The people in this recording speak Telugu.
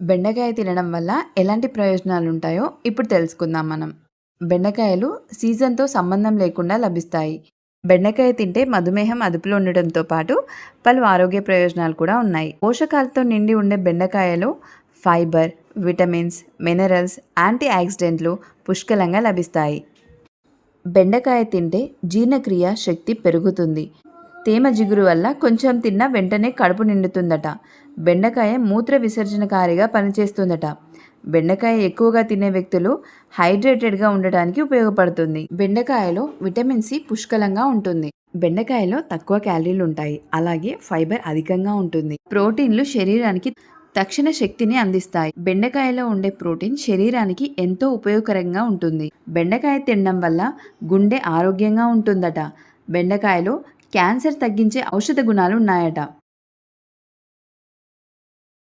బెండకాయ తినడం వల్ల ఎలాంటి ప్రయోజనాలు ఉంటాయో ఇప్పుడు తెలుసుకుందాం మనం. బెండకాయలు సీజన్తో సంబంధం లేకుండా లభిస్తాయి. బెండకాయ తింటే మధుమేహం అదుపులో ఉండడంతో పాటు పలు ఆరోగ్య ప్రయోజనాలు కూడా ఉన్నాయి. పోషకాలతో నిండి ఉండే బెండకాయలో ఫైబర్ విటమిన్స్ మినరల్స్ యాంటీ ఆక్సిడెంట్లు పుష్కలంగా లభిస్తాయి. బెండకాయ తింటే జీర్ణక్రియ శక్తి పెరుగుతుంది. తేమ జిగురు వల్ల కొంచెం తిన్నా వెంటనే కడుపు నిండుతుందట. బెండకాయ మూత్ర విసర్జనకారిగా పనిచేస్తుందట. బెండకాయ ఎక్కువగా తినే వ్యక్తులు హైడ్రేటెడ్గా ఉండటానికి ఉపయోగపడుతుంది. బెండకాయలో విటమిన్ సి పుష్కలంగా ఉంటుంది. బెండకాయలో తక్కువ క్యాలరీలు ఉంటాయి అలాగే ఫైబర్ అధికంగా ఉంటుంది. ప్రోటీన్లు శరీరానికి తక్షణ శక్తిని అందిస్తాయి. బెండకాయలో ఉండే ప్రోటీన్ శరీరానికి ఎంతో ఉపయోగకరంగా ఉంటుంది. బెండకాయ తినడం వల్ల గుండె ఆరోగ్యంగా ఉంటుందట. బెండకాయలో క్యాన్సర్ తగ్గించే ఔషధ గుణాలు ఉన్నాయట.